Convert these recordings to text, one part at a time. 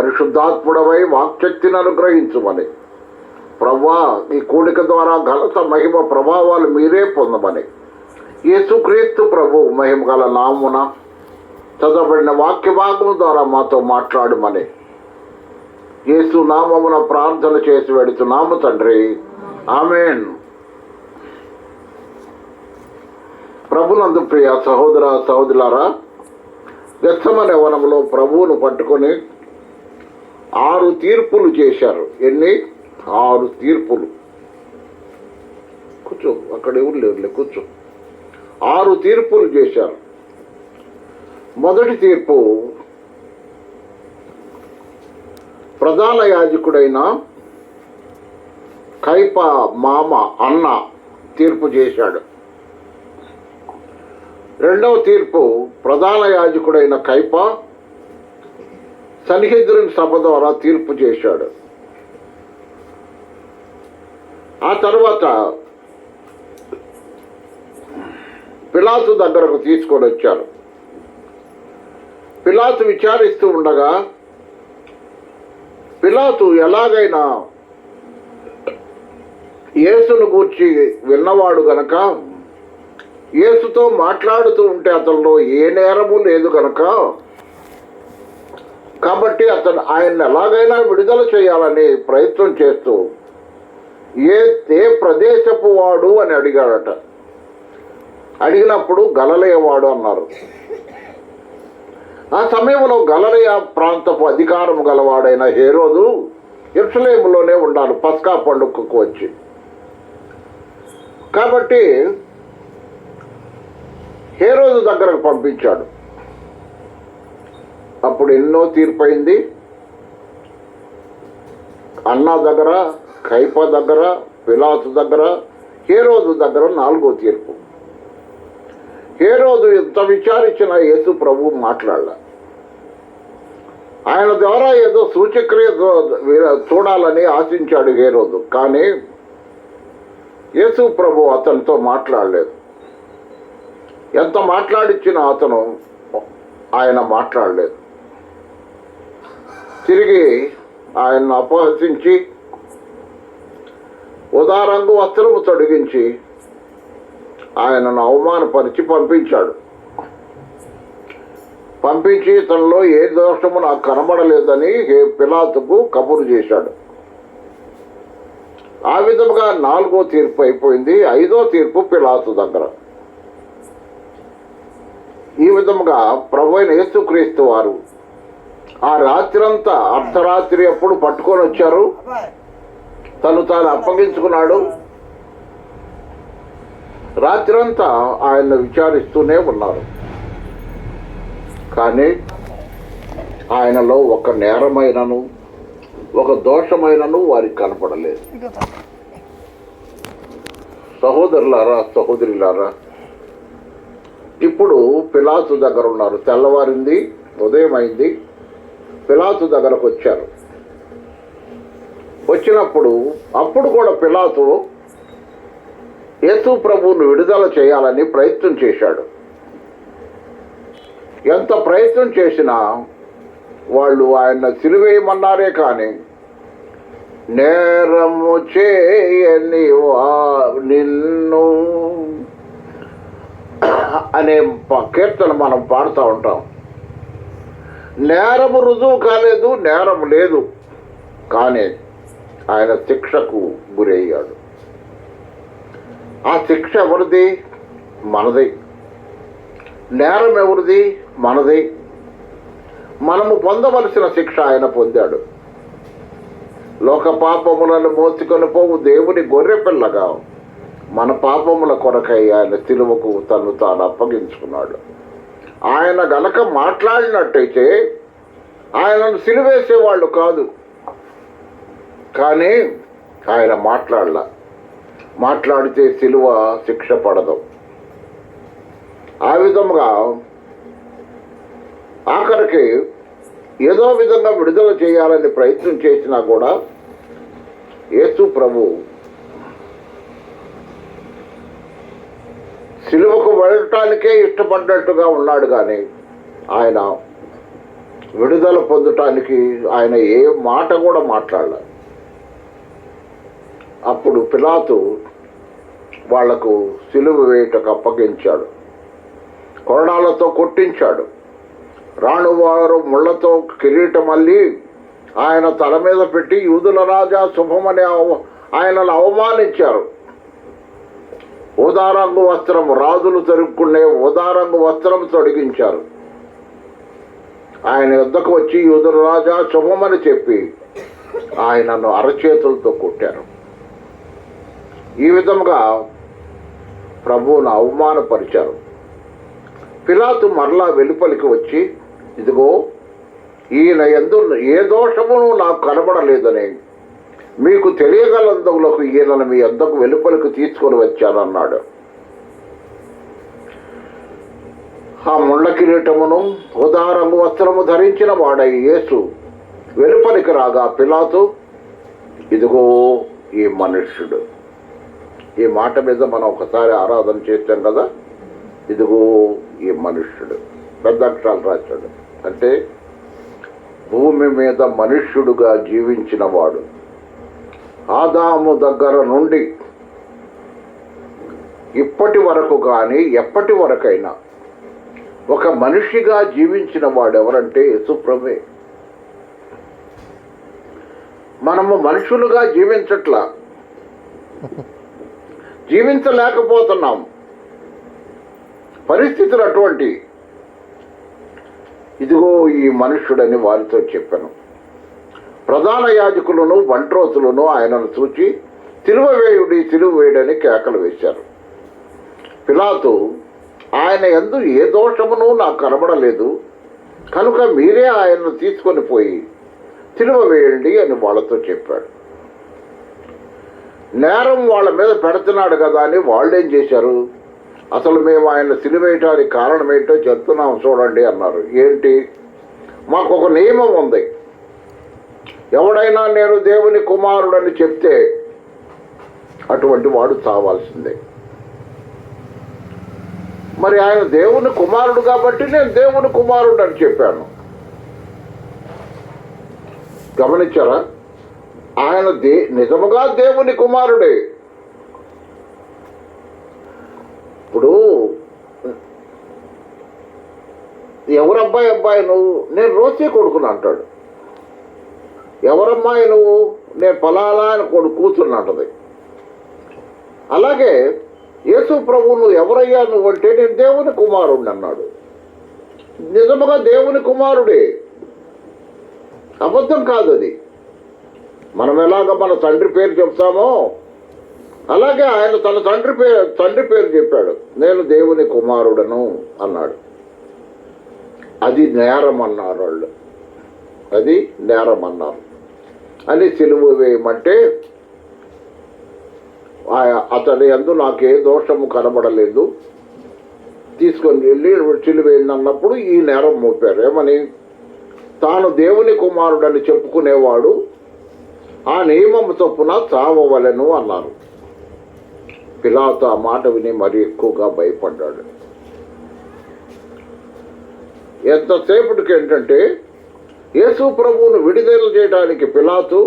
పరిశుద్ధాత్ముడవై వాక్శక్తిని అనుగ్రహించమని. ప్రవ్వా ఈ కూడిక ద్వారా ఘనత మహిమ ప్రభావాలు మీరే పొందమని. యేసుక్రీస్తు ప్రభు మహిమ గల నామున చదవబడిన వాక్య ద్వారా మాతో మాట్లాడమని. యేసు నామమున ప్రార్థన చేసి వెడుతున్నాము తండ్రి. ఆమెన్. ప్రభునందు ప్రియ సహోదర సహోదరులారా గచ్చమనే వనంలో ప్రభువును పట్టుకొని ఆరు తీర్పులు చేశారు. ఎన్ని? ఆరు తీర్పులు. కూర్చో అక్కడ ఎవరు లేరులే కూర్చో. ఆరు తీర్పులు చేశారు. మొదటి తీర్పు ప్రధాన యాజకుడైన కైప మామ అన్న తీర్పు చేశాడు. రెండవ తీర్పు ప్రధాన యాజకుడైన కైప సన్హెద్రుని సభ ద్వారా తీర్పు చేశాడు. ఆ తర్వాత పిలాతు దగ్గరకు తీసుకొని వచ్చారు. పిలాతు విచారిస్తూ ఉండగా పిలాతు ఎలాగైనా యేసును గూర్చి విన్నవాడు గనక యేసుతో మాట్లాడుతూ ఉంటే అతనిలో ఏ నేరము లేదు కనుక కాబట్టి అతను ఆయన్ని ఎలాగైనా విడుదల చేయాలని ప్రయత్నం చేస్తూ ఏ ఏ ప్రదేశపు వాడు అని అడిగాడట. అడిగినప్పుడు గలలేవాడు అన్నారు. ఆ సమయంలో గలలయ ప్రాంతపు అధికారం గలవాడైన హేరోదు ఇర్సలేములోనే ఉండాలి పస్కా పండుగకు వచ్చి. కాబట్టి హేరోదు దగ్గరకు పంపించాడు. అప్పుడు ఎన్నో తీర్పైంది. అన్న దగ్గర కైప దగ్గర పిలాతు దగ్గర హేరోదు దగ్గర నాలుగో తీర్పు. హేరోదు ఎంత విచారించిన యేసు ప్రభు మాట్లాడాల. ఆయన ద్వారా ఏదో సూచక్రియ చూడాలని ఆశించాడు హేరోదు. కానీ యేసు ప్రభు అతనితో మాట్లాడలేదు. ఎంత మాట్లాడిచ్చినా అతను ఆయన మాట్లాడలేదు. తిరిగి ఆయన్ను అపహసించి ఉదారంగు వస్త్రము తొడిగించి ఆయనను అవమానపరిచి పంపించాడు. పంపించి తనలో ఏ దోషము నాకు కనబడలేదని పిలాతుకు కబురు చేశాడు. ఆ విధముగా నాలుగో తీర్పు అయిపోయింది. ఐదో తీర్పు పిలాతు దగ్గర. ఈ విధముగా ప్రభు అయిన యేసుక్రీస్తు వారు ఆ రాత్రంతా అర్ధరాత్రి ఎప్పుడు పట్టుకొని వచ్చారు. తను తాను అప్పగించుకున్నాడు. రాత్రంతా ఆయన విచారిస్తూనే ఉన్నారు. కానీ ఆయనలో ఒక నేరమైనను ఒక దోషమైనను వారికి కనపడలేదు. సహోదరులారా సహోదరులారా ఇప్పుడు పిలాతు దగ్గర ఉన్నారు. తెల్లవారింది ఉదయం అయింది పిలాతు దగ్గరకు వచ్చారు. వచ్చినప్పుడు అప్పుడు కూడా పిలాతు యేసు ప్రభువును విడుదల చేయాలని ప్రయత్నం చేశాడు. ఎంత ప్రయత్నం చేసినా వాళ్ళు ఆయన సిలువేయమన్నారే కానీ నేరము చేయని వా- నిన్ను అనే ప- కీర్తన మనం పాడుతూ ఉంటాం. నేరము రుజువు కాలేదు నేరం లేదు. కానీ ఆయన శిక్షకు గురయ్యాడు. ఆ శిక్ష ఎవరిది? మనది. నేరం ఎవరిది? మనది. మనము పొందవలసిన శిక్ష ఆయన పొందాడు. లోక పాపములను మోసుకొని పోవు దేవుని గొర్రె పిల్లగా. మన పాపముల కొరకై ఆయన సిలువకు తను తాను అప్పగించుకున్నాడు. ఆయన గనక మాట్లాడినట్టయితే ఆయనను సిలువేసేవాళ్ళు కాదు. కానీ ఆయన మాట్లాడలా. మాట్లాడితే సిలువ శిక్ష పడదు. ఆ విధముగా ఆఖరికి ఏదో విధంగా విడుదల చేయాలని ప్రయత్నం చేసినా కూడా యేసు ప్రభు సిలువకు వెళ్ళటానికే ఇష్టపడ్డట్టుగా ఉన్నాడు కానీ ఆయన విడుదల పొందటానికి ఆయన ఏ మాట కూడా మాట్లాడలేదు. అప్పుడు పిలాతు వాళ్ళకు సిలువ వేయటకు అప్పగించాడు. కొరడాలతో కొట్టించాడు. రాణువారు ముళ్ళతో కిరీటం అల్లి ఆయన తల మీద పెట్టి యూదుల రాజా శుభమని అవ- ఆయనను అవమానించారు. ఉదారంగు వస్త్రం రాజులు తరుక్కునే ఉదారంగు వస్త్రం తొడిగించారు. ఆయన యుద్ధకు వచ్చి యూదుల రాజా శుభమని చెప్పి ఆయనను అరచేతులతో కొట్టారు. ఈ విధముగా ప్రభువును అవమానపరిచారు. పిలాతు మరలా వెలుపలికి వచ్చి ఇదిగో ఈయన ఎందు ఏ దోషమును నాకు కనబడలేదని మీకు తెలియగలందులకు ఈయనను మీ వద్దకు వెలుపలికి తీసుకొని వచ్చానన్నాడు. ఆ ముళ్ళ కిరీటమును ఉదారము వస్త్రము ధరించిన వాడై యేసు వెలుపలికి రాగా పిలాతు ఇదిగో ఈ మనుష్యుడు. ఈ మాట మీద మనం ఒకసారి ఆరాధన చేస్తాం కదా? ఇదిగో ఈ మనుష్యుడు. పెద్ద అక్షరాలు రాశాడు. అంటే భూమి మీద మనుష్యుడుగా జీవించిన వాడు. ఆదాము దగ్గర నుండి ఇప్పటి వరకు కానీ ఎప్పటి వరకైనా ఒక మనిషిగా జీవించిన వాడు ఎవరంటే యేసుప్రభే మనము మనుషులుగా జీవించట్లా. జీవించలేకపోతున్నాం. పరిస్థితులు అటువంటి. ఇదిగో ఈ మనుష్యుడని వారితో చెప్పాను. ప్రధాన యాజకులను వంట్రోతులను ఆయనను చూచి తిరువవేయుడి వేయుడి వేయుడని కేకలు వేశారు. పిలాతు ఆయన ఎందు ఏ దోషమును నాకు కనబడలేదు. కనుక మీరే ఆయనను తీసుకొని పోయి తిరువవేయండి అని వాళ్ళతో చెప్పాడు. నేరం వాళ్ళ మీద పెడుతున్నాడు కదా అని వాళ్ళేం చేశారు? అసలు మేము ఆయన సిలువేయటానికి కారణం ఏంటో చెప్తున్నాం చూడండి అన్నారు. ఏంటి? మాకు ఒక నియమం ఉంది. ఎవడైనా నేను దేవుని కుమారుడని చెప్తే అటువంటి వాడు చావాల్సిందే. మరి ఆయన దేవుని కుమారుడు కాబట్టి నేను దేవుని కుమారుడు అని చెప్పాను. గమనించారా? ఆయన దే నిజముగా దేవుని కుమారుడే. ఇప్పుడు ఎవరబ్బాయి అబ్బాయి నువ్వు నేను రోసే కొడుకుని అంటాడు. ఎవరమ్మాయి నువ్వు? నేను పలాలా అని కొడు కూతుర్ని అలాగే యేసు ప్రభు నువ్వు ఎవరయ్యా నువ్వు అంటే నేను దేవుని కుమారుడు అన్నాడు. నిజముగా దేవుని కుమారుడే. అబద్ధం కాదు అది. మనం ఎలాగ మన తండ్రి పేరు చెప్తామో? అలాగే ఆయన తన తండ్రి పేరు తండ్రి పేరు చెప్పాడు. నేను దేవుని కుమారుడను అన్నాడు. అది నేరం అన్నారు వాళ్ళు. అది నేరం అన్నారు అని సిలువ వేయమంటే అతని అందు నాకే దోషము కనబడలేదు. తీసుకొని వెళ్ళి సిలువేయండి అన్నప్పుడు ఈ నేరం మోపారు. ఏమని? తాను దేవుని కుమారుడని చెప్పుకునేవాడు ఆ నియమము చొప్పున చావవలను అన్నారు. పిలాతు ఆ మాట విని మరి ఎక్కువగా భయపడ్డాడు. ఎంతసేపటికి ఏంటంటే యేసు ప్రభువును విడుదల చేయడానికి పిలాతు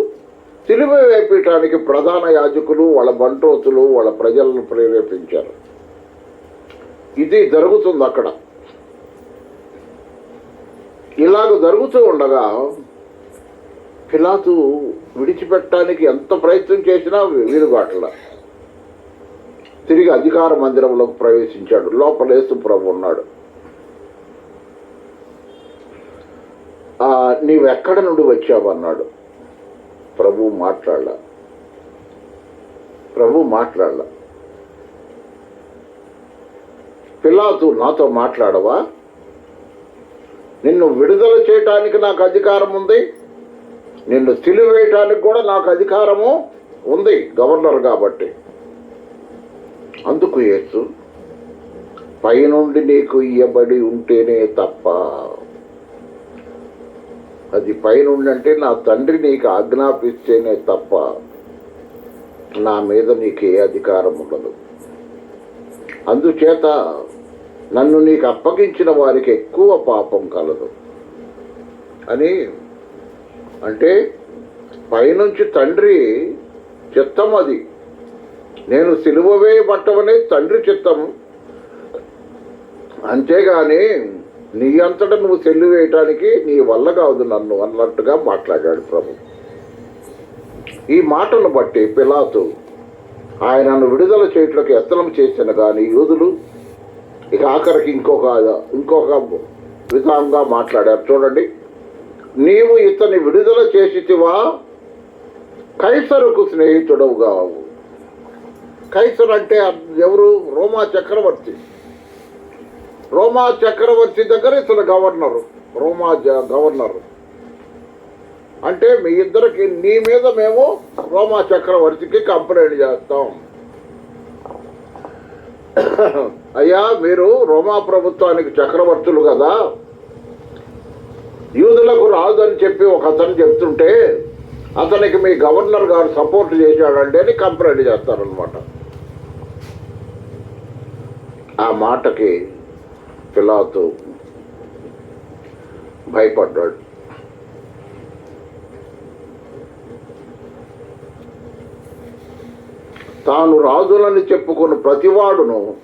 సిలువ వేపించడానికి ప్రధాన యాజకులు వాళ్ళ బంటోతులు వాళ్ళ ప్రజలను ప్రేరేపించారు. ఇది జరుగుతుంది అక్కడ. ఇలాగ జరుగుతూ ఉండగా పిలాతు విడిచిపెట్టడానికి ఎంత ప్రయత్నం చేసినా వీలుగాట్ల తిరిగి అధికార మందిరంలోకి ప్రవేశించాడు. లోపల యేసు ప్రభు ఉన్నాడు ఆ, నీవెక్కడ నుండి వచ్చావన్నాడు. ప్రభు మాట్లాడ ప్రభు మాట్లాడ పిలాతు నాతో మాట్లాడవా? నిన్ను విడుదల చేయటానికి నాకు అధికారం ఉంది. నిన్ను తెలివేయటానికి కూడా నాకు అధికారము ఉంది గవర్నర్ కాబట్టి. అందుకు యేసు పైనుండి నీకు ఇయ్యబడి ఉంటేనే తప్ప అది పైన అంటే నా తండ్రి నీకు ఆజ్ఞాపిస్తేనే తప్ప నా మీద నీకు ఏ అధికారం ఉండదు. అందుచేత నన్ను నీకు అప్పగించిన వారికి ఎక్కువ పాపం కలదు. అని అంటే పైనుంచి తండ్రి చిత్తం అది. నేను సిలువ వేయబట్టమనే తండ్రి చిత్తం. అంతేగాని నీ అంతటా నువ్వు సెల్లు వేయటానికి నీ వల్ల కాదు నన్ను అన్నట్టుగా మాట్లాడాడు ప్రభు. ఈ మాటను బట్టి పిలాతు ఆయనను విడుదల చేయట్లకు యత్నం చేసిన కానీ యూదులు ఇక ఆఖరికి ఇంకొక ఇంకొక విధంగా మాట్లాడారు. చూడండి. నీవు ఇతని విడుదల చేసితివా? కైసరుకు స్నేహితుడవు కావు కైసరు అంటే ఎవరు? రోమా చక్రవర్తి. రోమా చక్రవర్తి దగ్గర ఇతను గవర్నరు. రోమా జ- గవర్నరు. అంటే మీ ఇద్దరికి నీ మీద మేము రోమా చక్రవర్తికి కంప్లైంట్ చేస్తాం. అయ్యా మీరు రోమా ప్రభుత్వానికి చక్రవర్తులు కదా. యూదులకు రాదు అని చెప్పి ఒక అతను చెప్తుంటే అతనికి మీ గవర్నర్ గారు సపోర్ట్ చేశాడంటే అని కంప్లైంట్ చేస్తారనమాట ఆ మాటకి పిలాతు భయపడ్డాడు. తాను రాజులని చెప్పుకున్న ప్రతివాడును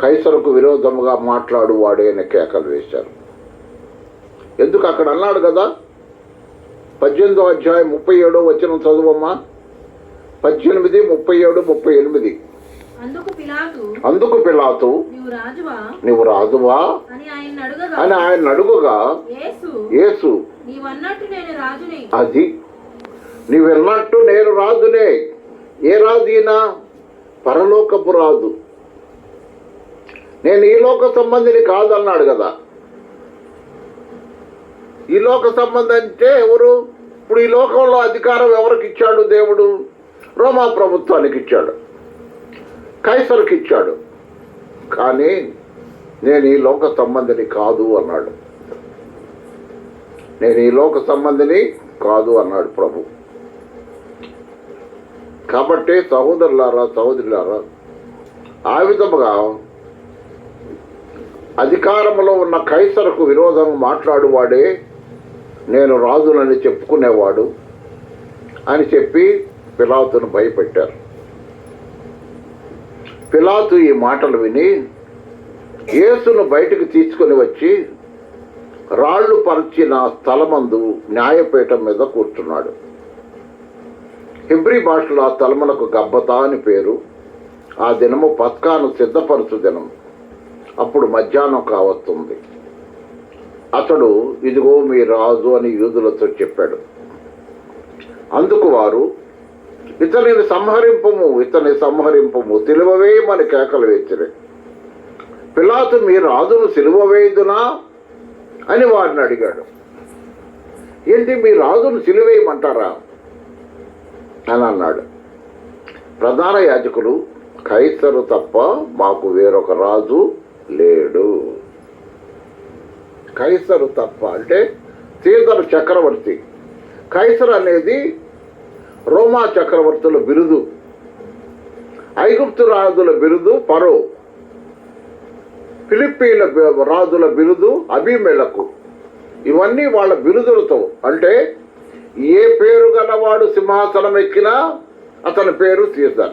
కైసరుకు విరోధముగా మాట్లాడు వాడే అని కేకలు వేశారు. ఎందుకు అక్కడ అన్నాడు కదా? పద్దెనిమిదో అధ్యాయం ముప్పై ఏడో వచ్చిన చదువమ్మా. పద్దెనిమిది ముప్పై ఏడు ముప్పై ఎనిమిది. అందుకు పిలాతు నువ్వు రాజువా? అని ఆయన అడుగగా యేసు అది నీవెన్నట్టు నేను రాజునే ఏ రాజు ఈయన పరలోకపు రాజు. నేను ఈ లోక సంబంధిని కాదన్నాడు కదా. ఈ లోక సంబంధి అంటే ఎవరు? ఇప్పుడు ఈ లోకంలో అధికారం ఎవరికి ఇచ్చాడు దేవుడు? రోమా ప్రభుత్వానికి ఇచ్చాడు. కైసరుకి ఇచ్చాడు. కానీ నేను ఈ లోక సంబంధిని కాదు అన్నాడు. నేను ఈ లోక సంబంధిని కాదు అన్నాడు ప్రభు. కాబట్టి సహోదరులారా సహోదరులారా ఆ విధముగా అధికారంలో ఉన్న కైసరకు విరోధం మాట్లాడువాడే నేను రాజునని చెప్పుకునేవాడు అని చెప్పి పిలాతును భయపెట్టారు. పిలాతు ఈ మాటలు విని యేసును బయటకు తీసుకొని వచ్చి రాళ్ళు పరిచిన స్థలమందు న్యాయపీఠం మీద కూర్చున్నాడు. హిబ్రి భాషలో ఆ తలమునకు గబ్బతా అని పేరు. ఆ దినము పత్కాను సిద్ధపరచు దినం. అప్పుడు మధ్యాహ్నం కావస్తుంది. అతడు ఇదిగో మీ రాజు అని యూదులతో చెప్పాడు. అందుకు వారు ఇతనిని సంహరింపము ఇతని సంహరింపము. మన కేకలు వేచిరే. పిలాతు మీ రాజును సిలువ వేయుదునా అని వారిని అడిగాడు. ఏంటి మీ రాజును సిలువేయమంటారా? అని అన్నాడు. ప్రధాన యాజకులు కైసరు తప్ప మాకు వేరొక రాజు లేడు. కైసరు తప్ప అంటే సీతరు చక్రవర్తి. కైసర్ అనేది రోమా చక్రవర్తుల బిరుదు ఐగుప్తు రాజుల బిరుదు పరో ఫిలిప్పీన్ల రాజుల బిరుదు అభిమేలకు ఇవన్నీ వాళ్ళ బిరుదులతో. అంటే ఏ పేరు గలవాడు సింహాసనం ఎక్కినా అతని పేరు సీజర్.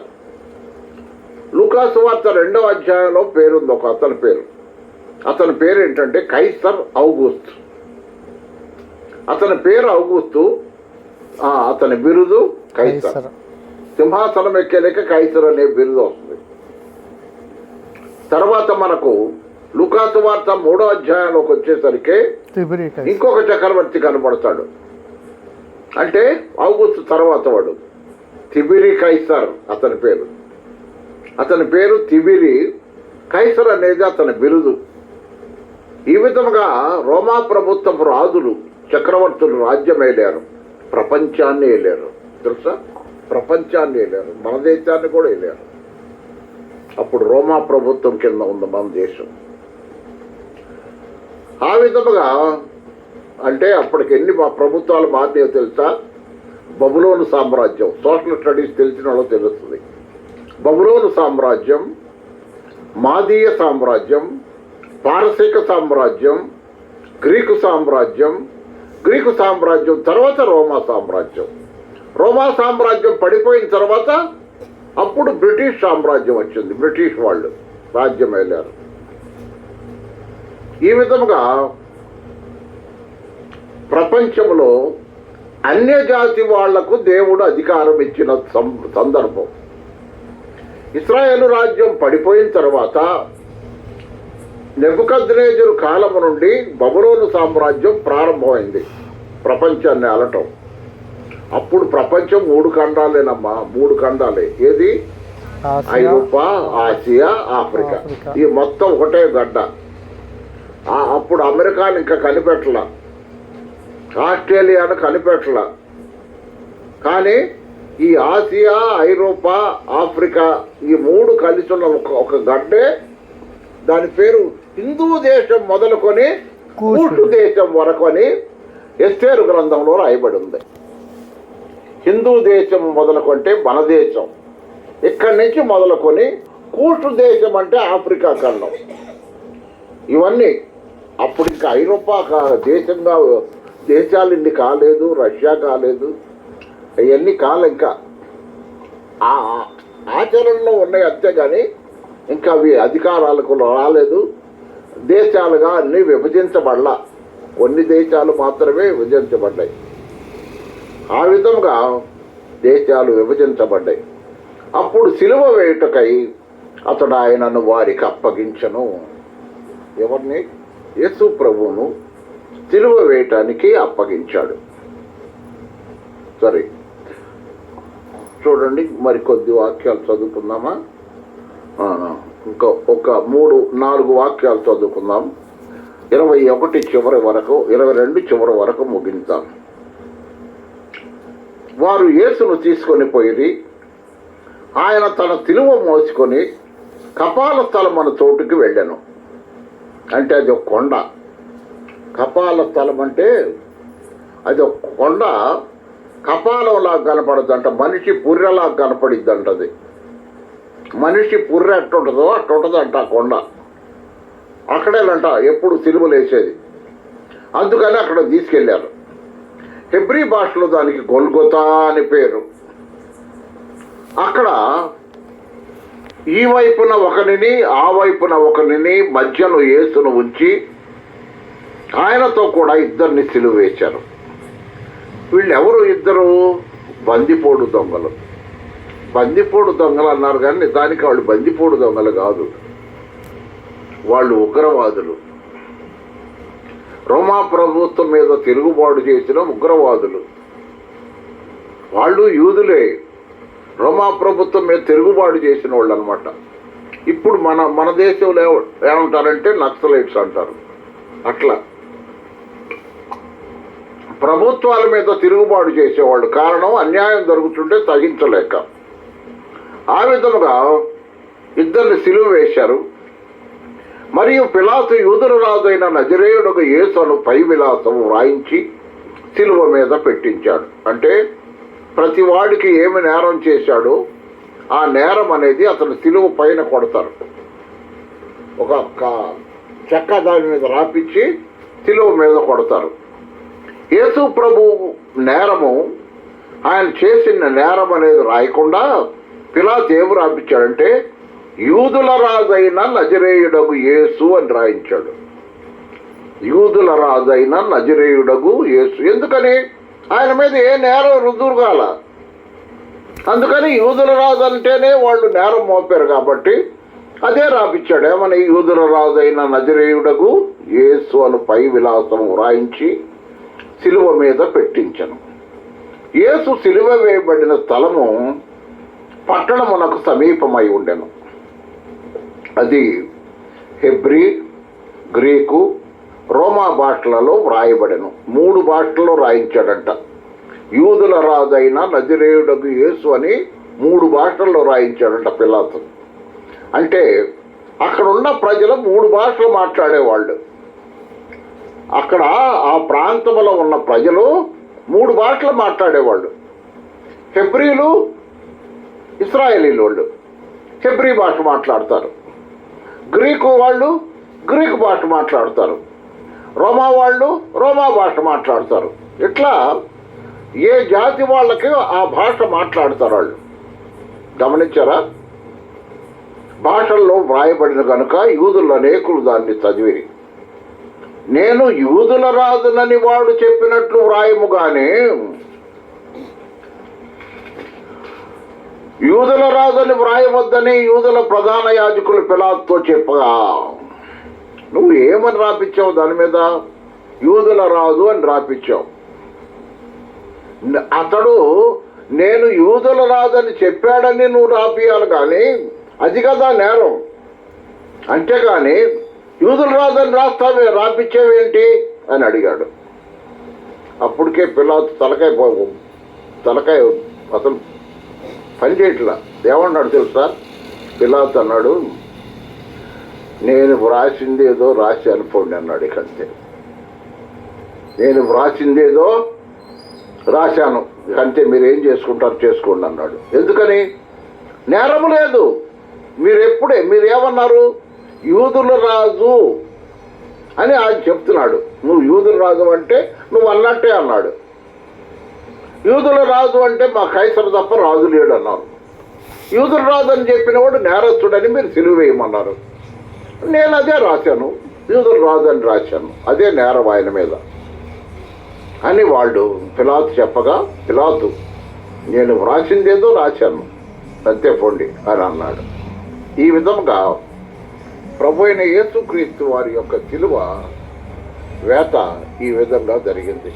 లుకాసు వార్త రెండవ అధ్యాయంలో పేరుంది ఒక అతని పేరు. అతని పేరు ఏంటంటే కైసర్ ఔగుస్త్. అతని పేరు ఔగుస్తు అతని బిరుదు కైసర్. సింహాసనం ఎక్కేలేక కైసర్ అనే బిరుదు వస్తుంది. తర్వాత మనకు లుకాసు వార్త మూడో అధ్యాయంలోకి వచ్చేసరికి ఇంకొక చక్రవర్తి కనబడతాడు. అంటే ఆగుస్తు తర్వాత వాడు. తిబిరి కైసర్ అతని పేరు. అతని పేరు తిబిరి కైసర్ అనేది అతని బిరుదు. ఈ విధముగా రోమా ప్రభుత్వపు రాజులు చక్రవర్తులు రాజ్యం వేలారు ప్రపంచాన్ని వెళ్ళారు తెలుసా? ప్రపంచాన్ని వెళ్ళారు మన దేశాన్ని కూడా వెళ్ళారు అప్పుడు రోమా ప్రభుత్వం కింద ఉంది మన దేశం. ఆ విధముగా అంటే అప్పటికి ఎన్ని మా ప్రభుత్వాలు మారినాయో తెలుసా? బబులోను సామ్రాజ్యం. సోషల్ స్టడీస్ తెలిసిన వాళ్ళు తెలుస్తుంది. బబులోను సామ్రాజ్యం మాదీయ సామ్రాజ్యం పారసీక సామ్రాజ్యం గ్రీకు సామ్రాజ్యం గ్రీకు సామ్రాజ్యం తర్వాత రోమా సామ్రాజ్యం. రోమా సామ్రాజ్యం పడిపోయిన తర్వాత అప్పుడు బ్రిటిష్ సామ్రాజ్యం వచ్చింది. బ్రిటిష్ వాళ్ళు రాజ్యం వెళ్ళారు ఈ విధముగా ప్రపంచంలో అన్యజాతి వాళ్ళకు దేవుడు అధికారం ఇచ్చిన సం- సందర్భం. ఇస్రాయేలు రాజ్యం పడిపోయిన తర్వాత నెబుకద్నేజరు కాలము నుండి బబులోను సామ్రాజ్యం ప్రారంభమైంది. ప్రపంచాన్ని అలటం. అప్పుడు ప్రపంచం మూడు ఖండాలేనమ్మా మూడు ఖండాలే. ఏది? ఐరోపా ఆసియా ఆఫ్రికా. ఈ మొత్తం ఒకటే గడ్డ. అప్పుడు అమెరికాని ఇంకా కనిపెట్టల. ఆస్ట్రేలియాను కనిపెట్టల. కానీ ఈ ఆసియా ఐరోపా ఆఫ్రికా ఈ మూడు కలిసి ఉన్న ఒక గడ్డే. దాని పేరు హిందూ దేశం మొదలుకొని. కూషు దేశం వరకు అని ఎస్తేరు గ్రంథంలో రాయబడి ఉంది హిందూ దేశం మొదలుకొంటే మన దేశం. ఇక్కడి నుంచి మొదలుకొని కూషు దేశం అంటే ఆఫ్రికా ఖండం. ఇవన్నీ అప్పుడు ఇంకా ఐరోపా కా- దేశంగా దేశాలు ఇన్ని కాలేదు రష్యా కాలేదు అవన్నీ కాలే ఇంకా. ఆచరణలో ఉన్నాయి అంతేగాని ఇంకా అవి అధికారాలకు రాలేదు. దేశాలుగా అన్నీ విభజించబడలా. కొన్ని దేశాలు మాత్రమే విభజించబడ్డాయి. ఆ విధంగా దేశాలు విభజించబడ్డాయి. అప్పుడు సిలువ వేయుటకై అతడు ఆయనను వారికి అప్పగించను. ఎవరిని? యేసు ప్రభువును సిలువ వేయటానికి అప్పగించాడు. సరే. చూడండి మరికొద్ది వాక్యాలు చదువుకుందామా? ఇంకా ఒక మూడు నాలుగు వాక్యాలు చదువుకుందాం ఇరవై ఒకటి చివరి వరకు ఇరవై రెండు చివరి వరకు ముగించాం. వారు యేసును తీసుకొని పోయి ఆయన తన తిలువ మోసుకొని కపాల స్థలం అన్న చోటుకి వెళ్ళాను. అంటే అది ఒక కొండ. కపాల స్థలం అంటే అది ఒక కొండ. కపాలంలా కనపడద్దంట మనిషి పుర్రెలా కనపడిద్దంటది. మనిషి పుర్రె అట్టుంటుందో అట్టుంటుందంట కొండ. అక్కడేనంట ఎప్పుడు సిలువలు వేసేది. అందుకని అక్కడ తీసుకెళ్ళారు. హెబ్రి భాషలో దానికి గొల్గొతా అని పేరు. అక్కడ ఈ వైపున ఒకరిని ఆ వైపున ఒకరిని మధ్యలో ఏసును ఉంచి ఆయనతో కూడా ఇద్దరిని సిలువ వేశారు. వీళ్ళెవరు ఇద్దరు? బందిపోడు దొంగలు. బందిపోడు దొంగలు అన్నారు కానీ నిజానికి వాళ్ళు బందిపోడు దొంగలు కాదు. వాళ్ళు ఉగ్రవాదులు. రోమా ప్రభుత్వం మీద తిరుగుబాటు చేసిన ఉగ్రవాదులు. వాళ్ళు యూదులే. రోమా ప్రభుత్వం మీద తిరుగుబాటు చేసిన వాళ్ళు అనమాట ఇప్పుడు మన మన దేశంలో ఏమంటారంటే నక్సలైట్స్ అంటారు. అట్లా. ప్రభుత్వాల మీద తిరుగుబాటు చేసేవాళ్ళు. కారణం అన్యాయం జరుగుతుంటే తగ్గించలేక ఆ విధముగా ఇద్దరిని సిలువ వేశారు. మరియు పిలాతు యూదుల రాజైన ఒక యేసును పై విలాసం వ్రాయించి సిలువ మీద పెట్టించాడు. అంటే ప్రతి వాడికి ఏమి నేరం చేశాడో ఆ నేరం అనేది అతను సిలువ పైన కొడతారు. ఒక చెక్క దాని మీద రాపిచ్చి సిలువ మీద కొడతారు. యేసు ప్రభు నేరము ఆయన చేసిన నేరం అనేది రాయకుండా పిలాత్ ఏమి రాపించాడంటే యూదుల రాజైన నజరేయుడగు యేసు అని రాయించాడు. యూదుల రాజైన నజరేయుడగు యేసు. ఎందుకని? ఆయన మీద ఏ నేరం రుజువు కాల అందుకని యూదుల రాజు అంటేనే వాళ్ళు నేరం మోపారు కాబట్టి అదే రాపించాడు. ఏమని? యూదుల రాజైన నజరేయుడగు యేసు అను పై విలాసం వ్రాయించి సిలువ మీద పెట్టించను. యేసు సిలువ వేయబడిన స్థలము పట్టణమునకు సమీపమై ఉండెను. అది హెబ్రీ గ్రీకు రోమా భాషలలో వ్రాయబడెను. మూడు భాషల్లో రాయించాడంట. యూదుల రాజైన నజరేయుడకు యేసు అని మూడు భాషల్లో రాయించాడంట పిలాతు. అంటే అక్కడ ఉన్న ప్రజలు మూడు భాషలు మాట్లాడేవాళ్ళు. అక్కడ ఆ ప్రాంతంలో ఉన్న ప్రజలు మూడు భాషలు మాట్లాడేవాళ్ళు. హెబ్రిలు ఇస్రాయేలీలు వాళ్ళు హెబ్రి భాష మాట్లాడతారు. గ్రీకు వాళ్ళు గ్రీకు భాష మాట్లాడతారు. రోమా వాళ్ళు రోమా భాష మాట్లాడతారు. ఇట్లా ఏ జాతి వాళ్ళకి ఆ భాష మాట్లాడతారు వాళ్ళు? గమనించారా? భాషల్లో వ్రాయబడిన కనుక యూదుల అనేకులు దాన్ని చదివి నేను యూదుల రాజునని వాడు చెప్పినట్లు వ్రాయము యూదుల రాజుని వ్రాయవద్దని యూదుల ప్రధాన యాజకులు పిలాత్తో చెప్పగా నువ్వు ఏమని రాపించావు దాని మీద? యూదుల రాజు అని రాపించావు అతడు నేను యూదుల రాజని చెప్పాడని నువ్వు రాపియాలి కానీ అది కదా నేరం. అంతేగాని యూదుల రాజని రాస్తావే రాపిచ్చావేంటి? అని అడిగాడు. అప్పటికే పిల్లలు తలకాయ తలకాయ అసలు పని చేయట్లా ఏమన్నాడు తెలుసా? పిలాత్ అన్నాడు నేను వ్రాసింది ఏదో రాసి అనుకోండి అన్నాడు ఇక అంతే. నేను వ్రాసింది ఏదో రాశాను. అంతే మీరు ఏం చేసుకుంటారు చేసుకోండి అన్నాడు. ఎందుకని? నేరం లేదు. మీరు ఎప్పుడే మీరు ఏమన్నారు యూదుల రాజు అని ఆయన చెప్తున్నాడు. నువ్వు యూదుల రాజు అంటే నువ్వు అన్నట్టే అన్నాడు. యూదుల రాజు అంటే మా కైసరు తప్ప రాజు లేడు అన్నారు యూదుల రాజు అని చెప్పినవాడు నేరస్తుడని మీరు సిలువ వేయమన్నారు. నేను అదే రాశాను. యూదుల రాజు అని రాశాను. అదే నేరం ఆయన మీద. అని వాళ్ళు పిలాతు చెప్పగా పిలాతు నేను వ్రాసిందేదో రాశాను. అంతే పొండి అని అన్నాడు. ఈ విధంగా ప్రభు అయిన యేసుక్రీస్తు వారి యొక్క తిలువ వేత ఈ విధంగా జరిగింది.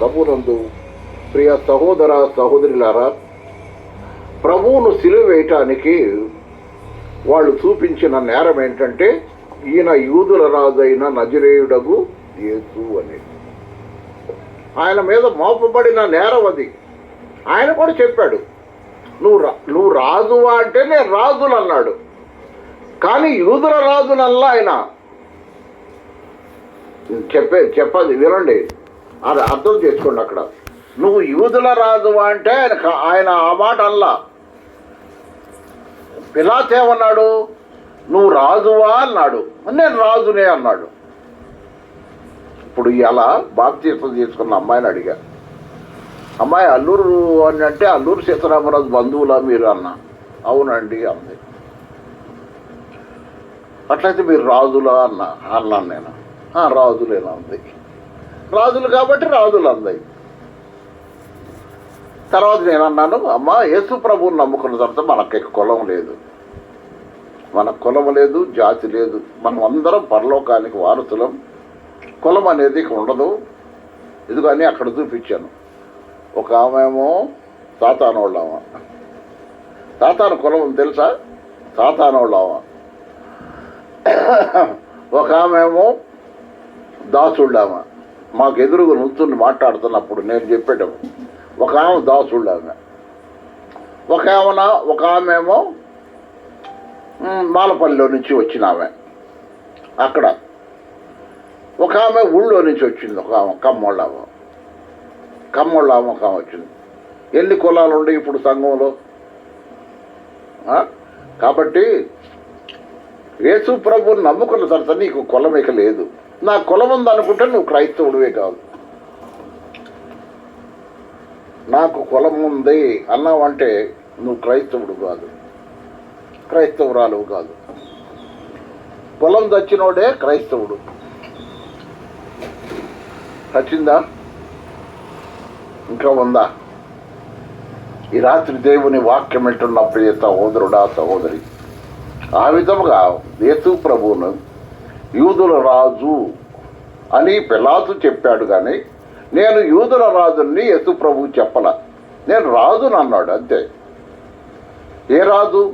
ప్రభునందు ప్రియ సహోదర సహోదరులారా ప్రభువును సిలువేయటానికి వాళ్ళు చూపించిన నేరం ఏంటంటే ఈయన యూదుల రాజైన నజరేయుడగు యేసు అనేది ఆయన మీద మోపబడిన నేరం అది. ఆయన కూడా చెప్పాడు నువ్వు రా నువ్వు రాజువా అంటే నేను రాజులు అన్నాడు కానీ యూదుల రాజునల్లా ఆయన. చెప్పే చెప్పది వినండి. అది అర్థం చేసుకోండి అక్కడ. నువ్వు యూదుల రాజువా అంటే ఆయన ఆయన ఆ మాట అల్లా. పిలాత్ ఏమన్నాడు? నువ్వు రాజువా? అన్నాడు. నేను రాజునే అన్నాడు. ఇప్పుడు ఇలా బాప్తీసం తీసుకున్న అమ్మాయిని అడిగా. అమ్మాయి అల్లూరు అని అంటే అల్లూరు సీతారామరాజు బంధువులా మీరు? అన్న. అవునండి అంది. అట్లయితే మీరు రాజులా? అన్న. అన్నాను నేను. రాజులేనా? అంది. రాజులు కాబట్టి రాజులు అందాయి తర్వాత నేను అన్నాను అమ్మ యేసు ప్రభువుని నమ్ముకున్న తర్వాత మనకి కులం లేదు. మన కులం లేదు జాతి లేదు. మనం అందరం పరలోకానికి వారసులం. కులం అనేది ఇక ఉండదు. ఎందుకని అక్కడ చూపించాను. ఒక ఆమెమో తాతానోళ్ళామ తాతాను కులం తెలుసా? తాతానోళ్ళామ ఒక ఆమెమో దాసుళ్ళామ. మాకు ఎదురుగా నుంచుని మాట్లాడుతున్నప్పుడు నేను చెప్పేటప్పుడు ఒక ఆమె దాసుళ్ళామె. ఒక ఆమెన ఒక ఆమెమో మాలపల్లిలో నుంచి వచ్చిన ఆమె అక్కడ. ఒక ఆమె ఊళ్ళో నుంచి వచ్చింది ఒక ఆమె కమ్మోళ్ళ ఆమె కమ్మోళ్ళ ఆమె ఒక ఆమె వచ్చింది. ఎన్ని కులాలు ఉండే ఇప్పుడు సంఘంలో? కాబట్టి యేసు ప్రభువుని నమ్ముకున్న తర్వాత నీకు కులం ఇక లేదు. నా కులం ఉంది అనుకుంటే నువ్వు క్రైస్తవుడివే కాదు. నాకు కులం ఉంది అన్నావంటే నువ్వు క్రైస్తవుడు కాదు. క్రైస్తవురాలు కాదు. కులం దచ్చినోడే క్రైస్తవుడు. చచ్చిందా ఇంకా ఉందా? ఈ రాత్రి దేవుని వాక్యం వింటున్న ప్రియ సహోదరుడా సహోదరి ఆ విధముగా యేసు ప్రభువును యూదుల రాజు అని పిలాతు చెప్పాడు కానీ నేను యూదుల రాజుని యేసు చెప్పల. నేను రాజును అన్నాడు అంతే. ఏ రాజు?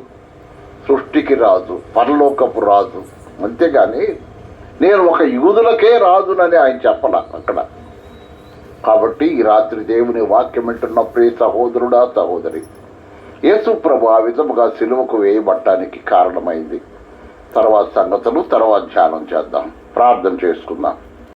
సృష్టికి రాజు పరలోకపు రాజు. అంతేగాని నేను ఒక యూదులకే రాజునని ఆయన చెప్పల అక్కడ. కాబట్టి ఈ రాత్రి దేవుని వాక్యం వింటున్న ప్రియ సహోదరుడా సహోదరి యేసు ప్రభు ఆ విధముగా సిలువకు వేయబట్టానికి కారణమైంది. తర్వాత సంగతులు తర్వాత ధ్యానం చేద్దాం. ప్రార్థన చేసుకుందాం.